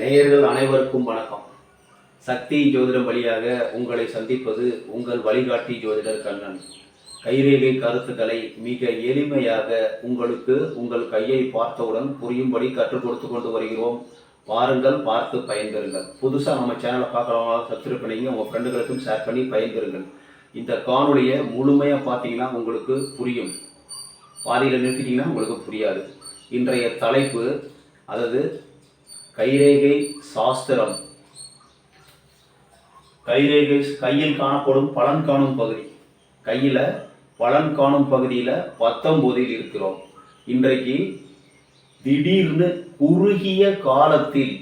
நேயர்கள் அனைவருக்கும் வணக்கம். சக்தி ஜோதிடம் வழியாக உங்களை சந்திப்பது உங்கள் வழிகாட்டி ஜோதிடர் கண்ணன். கைரேகை கருத்துக்களை மிக எளிமையாக உங்களுக்கு உங்கள் கையை பார்த்தவுடன் புரியும்படி கற்றுக் கொடுத்து கொண்டு வருகிறோம். பாருங்கள் பார்த்து பயன்பெறுங்கள். புதுசாக நம்ம சேனலை பார்க்குறவங்க சப்ஸ்கிரைப் பண்ணிங்க உங்கள் ஃப்ரெண்டுகளுக்கும் ஷேர் பண்ணி பயன்பெறுங்கள். இந்த காணொலியை முழுமையாக பார்த்தீங்கன்னா உங்களுக்கு புரியும். பாதியில் நிறுத்திட்டிங்கன்னா உங்களுக்கு புரியாது. இன்றைய தலைப்பு அதாவது கைரேகை சாஸ்திரம். கைரேகை கையில் காணப்படும் பலன் காணும் பகுதி. கையில் பலன் காணும் பகுதியில் பத்தொம்போதில் இருக்கிறோம். இன்றைக்கு திடீர்னு குறுகிய காலத்தில்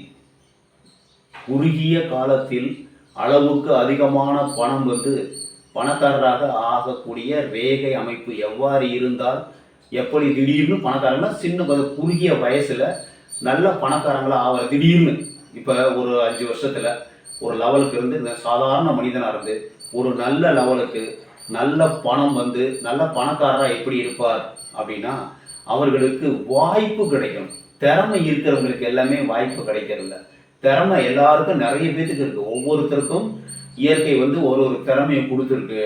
குறுகிய காலத்தில் அளவுக்கு அதிகமான பணம் வந்து பணக்காரராக ஆகக்கூடிய ரேகை அமைப்பு எவ்வாறு இருந்தால் எப்படி திடீர்னு பணக்காரங்களா சின்ன குறுகிய வயசில் நல்ல பணக்காரங்களாக ஆகிற திடீர்னு இப்போ ஒரு அஞ்சு வருஷத்தில் ஒரு லெவலுக்கு இருந்து இந்த சாதாரண மனிதனாக இருந்து ஒரு நல்ல லெவலுக்கு நல்ல பணம் வந்து நல்ல பணக்காரராக எப்படி இருப்பார் அப்படின்னா அவர்களுக்கு வாய்ப்பு கிடைக்கும் திறமை இருக்கிறவங்களுக்கு எல்லாமே வாய்ப்பு கிடைக்கிறதில்ல. திறமை எல்லாருக்கும் நிறைய பேத்துக்கு இருக்குது ஒவ்வொருத்தருக்கும் இயற்கை வந்து ஒரு ஒரு திறமையை கொடுத்துருக்கு.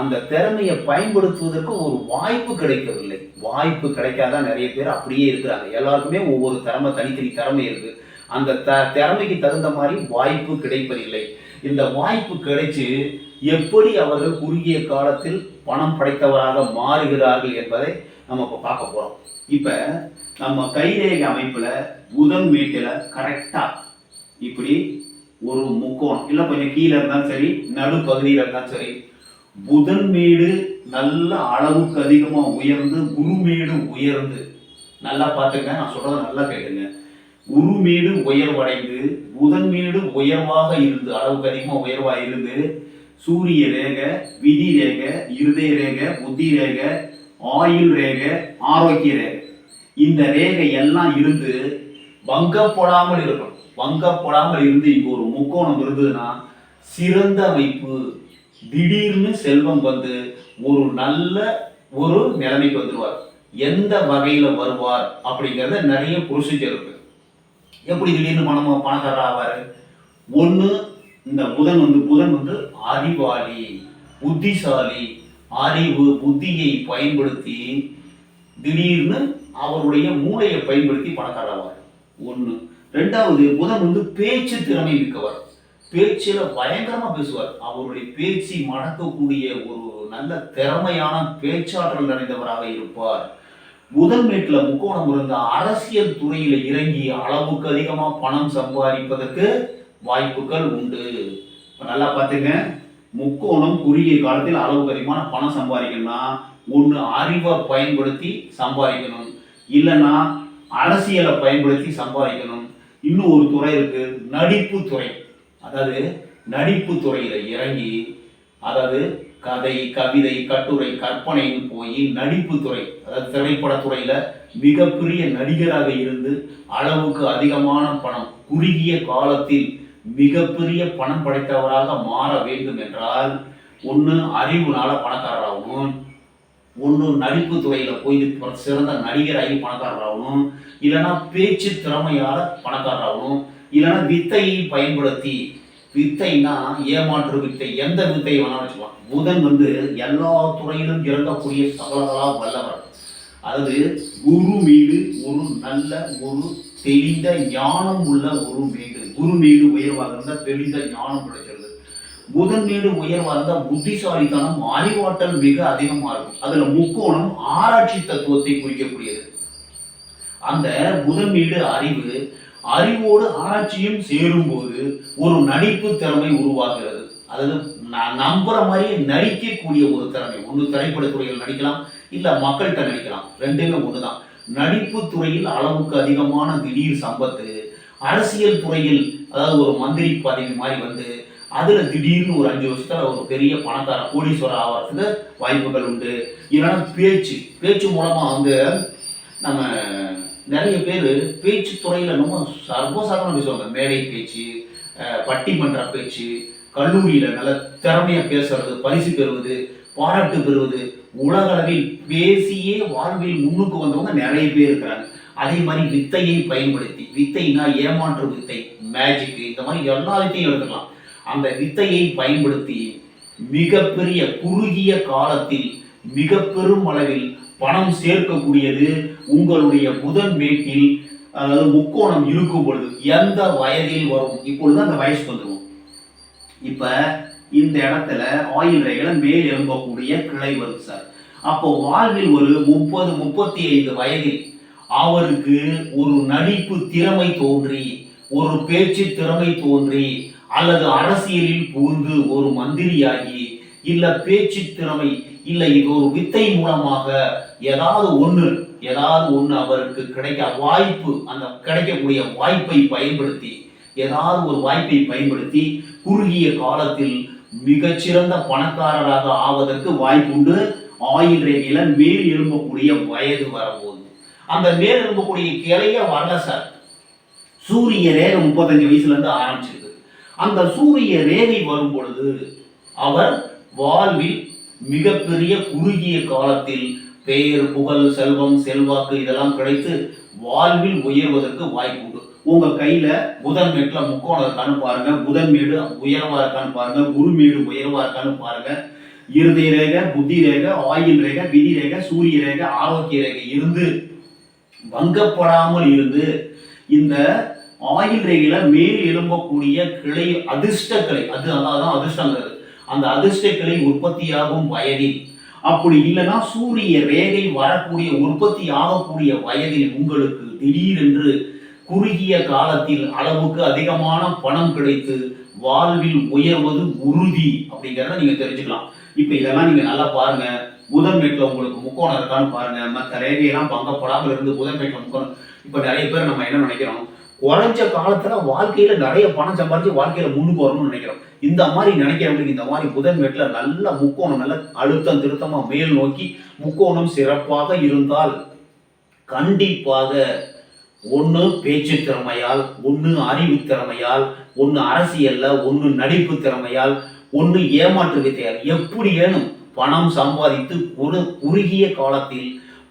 அந்த திறமையை பயன்படுத்துவதற்கு ஒரு வாய்ப்பு கிடைக்கவில்லை. வாய்ப்பு கிடைக்காத நிறைய பேர் அப்படியே இருக்கிறாங்க. எல்லாருக்குமே ஒவ்வொரு திறமை தனித்தனி திறமை இருக்கு. அந்த த திறமைக்கு தகுந்த மாதிரி வாய்ப்பு கிடைப்பதில்லை. இந்த வாய்ப்பு கிடைச்சு எப்படி அவர்கள் குறுகிய காலத்தில் பணம் படைத்தவராக மாறுகிறார்கள் என்பதை நம்ம இப்போ பார்க்க போகிறோம் இப்போ நம்ம கைரேகை அமைப்பில் புதன் மேட்டில் கரெக்டாக இப்படி ஒரு முக்கோணம் இல்லை கொஞ்சம் கீழே இருந்தாலும் சரி நடுப்பகுதியில் இருந்தாலும் சரி புதன் மேடு நல்ல அளவுக்கு அதிகமா உயர்ந்து குருமேடு உயர்ந்து. நல்லா பார்த்துங்க நான் சொல்றத நல்லா கேட்டுங்க குருமேடு உயர்வடைந்து புதன் மேடு உயர்வாக இருந்து அளவுக்கு அதிகமா உயர்வா இருந்து சூரிய ரேகை விதி ரேகை இருதய ரேகை புத்தி ரேக ஆயுள் ரேகை ஆரோக்கிய ரேக. இந்த ரேகை எல்லாம் இருந்து வங்கப்படாமல் இருக்கணும். வங்கப்படாமல் இருந்து இங்க ஒரு முக்கோணம் இருந்ததுன்னா சிறந்த அமைப்பு திடீர்னு செல்வம் வந்து ஒரு நல்ல ஒரு நிலைமைக்கு வந்துடுவார் எந்த வகையில் வருவார் அப்படிங்கிறத நிறைய ப்ரொசீஜர் இருக்கு. எப்படி திடீர்னு பணம் பணக்காரர் ஆவார்? ஒன்று இந்த புதன் வந்து புதன் வந்து அறிவாளி புத்திசாலி அறிவு புத்தியை பயன்படுத்தி திடீர்னு அவருடைய மூளையை பயன்படுத்தி பணக்காரர் ஆவார். ஒன்று ரெண்டாவது புதன் வந்து பேச்சு திறமை மிக்கவர். பேச்சில் பயங்கரமாக பேசுவார். அவருடைய பேச்சு மணக்கக்கூடிய ஒரு நல்ல திறமையான பேச்சாற்றல் நிறைந்தவராக இருப்பார். முதல் மேட்டில் முக்கோணம் இருந்த அரசியல் துறையில் இறங்கி அளவுக்கு அதிகமாக பணம் சம்பாதிப்பதற்கு வாய்ப்புகள் உண்டு. இப்போ நல்லா பார்த்துங்க முக்கோணம் குறுகிய காலத்தில் அளவுக்கு அதிகமான பணம் சம்பாதிக்கணும்னா ஒன்று அறிவை பயன்படுத்தி சம்பாதிக்கணும். இல்லைன்னா அரசியலை பயன்படுத்தி சம்பாதிக்கணும். இன்னும் ஒரு துறை இருக்குது நடிப்பு துறை. அதாவது நடிப்பு துறையில் இறங்கி அதாவது கதை கவிதை கட்டுரை கற்பனைன்னு போய் நடிப்பு துறை அதாவது திரைப்படத்துறையில் மிகப்பெரிய நடிகராக இருந்து அளவுக்கு அதிகமான பணம் குறுகிய காலத்தில் மிகப்பெரிய பணம் படைத்தவராக மாற வேண்டும் என்றால் ஒன்று அறிவுனால பணக்காரராகவும் ஒன்று நடிப்பு துறையில் போய் சிறந்த நடிகராகி பணக்காரராகணும் இல்லைன்னா பேச்சு திறமையால் பணக்காரராகணும் இல்லைன்னா வித்தையை பயன்படுத்தி வித்தைனா ஏமாற்று வித்தை எந்த வித்தை வேணாலும் வச்சுக்கலாம். புதன் வந்து எல்லா துறையிலும் இறங்கக்கூடிய சகலகளா வல்லவர். அதாவது குரு மீது ஒரு நல்ல ஒரு தெளிந்த ஞானம் உள்ள ஒரு மீது குரு மீது உயர்வாக இருந்தால் தெளிந்த ஞானம் கிடைச்சிருது. புதன் மீது உயர்வாக இருந்தால் புத்திசாலித்தனம் அறிவாற்றல் மிக அதிகமாக இருக்கும். அதுல முக்கோணம் ஆராய்ச்சி தத்துவத்தை குறிக்கக்கூடியது. அந்த புதன் மீது அறிவு அறிவோடு ஆராய்ச்சியும் சேரும்போது ஒரு நடிப்பு திறமை உருவாகிறது. அதாவது நான் நம்புற மாதிரி நடிக்கக்கூடிய ஒரு திறமை. ஒன்று திரைப்படத்துறையில் நடிக்கலாம் இல்லை மக்கள்கிட்ட நடிக்கலாம். ரெண்டுமே ஒண்ணுதான். நடிப்பு துறையில் அளவுக்கு அதிகமான திடீர் சம்பத்து அரசியல் துறையில் அதாவது ஒரு மந்திரி பதவி மாதிரி வந்து அதில் திடீர்னு ஒரு அஞ்சு வருஷத்தில் ஒரு பெரிய பணக்கார கோடீஸ்வரர் ஆகிறதுக்கு வாய்ப்புகள் உண்டு. இல்லைன்னா பேச்சு. பேச்சு மூலமாக வந்து நம்ம நிறைய பேர் பேச்சு துறையில் ரொம்ப சர்வசாதாரணம் பேசுவாங்க மேடை பேச்சு பட்டிமன்ற பேச்சு கல்லூரியில் நல்ல திறமையாக பேசுறது பரிசு பெறுவது பாராட்டு பெறுவது உலக அளவில் பேசியே வாழ்வில் முன்னுக்கு வந்தவங்க நிறைய பேர் இருக்கிறாங்க. அதே மாதிரி வித்தையை பயன்படுத்தி வித்தைனா ஏமாற்று வித்தை மேஜிக் இந்த மாதிரி எல்லா வித்தையும் எடுத்துக்கலாம். அந்த வித்தையை பயன்படுத்தி மிகப்பெரிய குறுகிய காலத்தில் மிக பெரும் அளவில் பணம் சேர்க்கக்கூடியது உங்களுடைய புதன் வீட்டில் அதாவது முக்கோணம் இருக்கும் பொழுது எந்த வயதில் வரும்? இப்பொழுது அந்த வயசுக்கு வந்துடும் இப்போ இந்த இடத்துல ஆயுள் ரேகளை மேல் எழும்பக்கூடிய கிளை வரும் சார். அப்போ வாழ்வில் ஒரு முப்பது முப்பத்தி ஐந்து வயதில் அவருக்கு ஒரு நடிப்பு திறமை தோன்றி ஒரு பேச்சு திறமை தோன்றி அல்லது அரசியலில் புகுந்து ஒரு மந்திரியாகி இல்ல பேச்சு திறமை இல்லை இது ஒரு வித்தை மூலமாக ஏதாவது ஒண்ணு ஏதாவது ஒண்ணு அவருக்கு கிடைக்க வாய்ப்பு அந்த கிடைக்கக்கூடிய வாய்ப்பை பயன்படுத்தி ஏதாவது ஒரு வாய்ப்பை பயன்படுத்தி குறுகிய காலத்தில் மிகச்சிறந்த பணக்காரராக ஆவதற்கு வாய்ப்புண்டு. ஆயில் ரேகையில மேல் எழும்பக்கூடிய வயது வரப்போகுது. அந்த மேல் எழும்பக்கூடிய கிளைய வரல சார். சூரிய ரேகை முப்பத்தஞ்சு வயசுல இருந்து ஆரம்பிச்சிருக்கு. அந்த சூரிய ரேகை வரும் பொழுது அவர் வாழ்வில் மிகப்பெரிய குறுகிய காலத்தில் பெயர் புகழ் செல்வம் செல்வாக்கு இதெல்லாம் கிடைத்து வாழ்வில் உயர்வதற்கு வாய்ப்பு உண்டு. உங்க கையில புதன் மேட்ல முக்கோணம் இருக்கான்னு பாருங்க. புதன் மேடு உயர்வா இருக்கான்னு பாருங்க. குரு மேடு உயர்வா இருக்கான்னு பாருங்க. இருதய ரேக புத்தி ரேக ஆயுள் ரேக விதி ரேக சூரிய ரேக ஆரோக்கிய ரேகை இருந்து வங்கப்படாமல் இருந்து இந்த ஆயுள் ரேகையில மேல் எழும்பக்கூடிய கிளை அதிர்ஷ்ட கிளை அது அதான் அதிர்ஷ்டங்கிறது. அந்த அதிர்ஷ்ட கிளை உற்பத்தியாகும் வயதில். அப்படி இல்லைன்னா சூரிய ரேகை வரக்கூடிய உற்பத்தி ஆகக்கூடிய வயதில் உங்களுக்கு திடீரென்று குறுகிய காலத்தில் அளவுக்கு அதிகமான பணம் கிடைத்து வாழ்வில் உயர்வது உறுதி அப்படிங்கிறத நீங்க தெரிஞ்சுக்கலாம். இப்போ இதெல்லாம் நீங்க நல்லா பாருங்க. புதன் மேட்ல உங்களுக்கு முக்கோணம் இருக்கான்னு பாருங்க. மற்ற ரேகையெல்லாம் பங்கப்படாமல் இருந்து புதன் முக்கோணம். இப்போ நிறைய பேர் நம்ம என்ன நினைக்கிறோம்? குறைஞ்ச காலத்துல வாழ்க்கையில நிறைய பணம் சம்பாதிச்சு வாழ்க்கையில முன்னுக்கு வரணும்னு நினைக்கிறோம். இந்த மாதிரி நினைக்கிறவங்களுக்கு இந்த மாதிரி புதன் வீட்டில் நல்ல முக்கோணம் நல்ல அழுத்தம் திருத்தமாக மேல் நோக்கி முக்கோணம் சிறப்பாக இருந்தால் கண்டிப்பாக ஒன்று பேச்சு திறமையால் ஒன்று அறிவு திறமையால் ஒன்று அரசியல்ல ஒன்று நடிப்பு திறமையால் ஒன்று ஏமாற்று வித்தையால் எப்படி ஏனும் பணம் சம்பாதித்து ஒரு குறுகிய காலத்தில்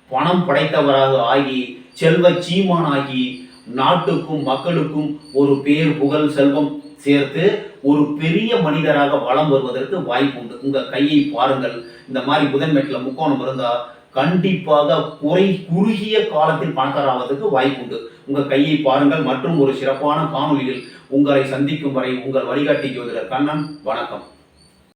பணம் படைத்தவராக ஆகி செல்வ சீமானாகி நாட்டுக்கும் மக்களுக்கும் ஒரு பேர் புகழ் செல்வம் சேர்த்து ஒரு பெரிய மனிதராக வலம் வருவதற்கு வாய்ப்பு உண்டு. உங்க கையை பாருங்கள். இந்த மாதிரி புதன்மெட்டில் முக்கோணம் இருந்தா கண்டிப்பாக குறை குறுகிய காலத்தில் பணக்காராவதற்கு வாய்ப்பு உண்டு. உங்க கையை பாருங்கள். மற்றும் ஒரு சிறப்பான காணொளியில் உங்களை சந்திக்கும் வரை உங்கள் வழிகாட்டி ஜோதிடர் கண்ணன். வணக்கம்.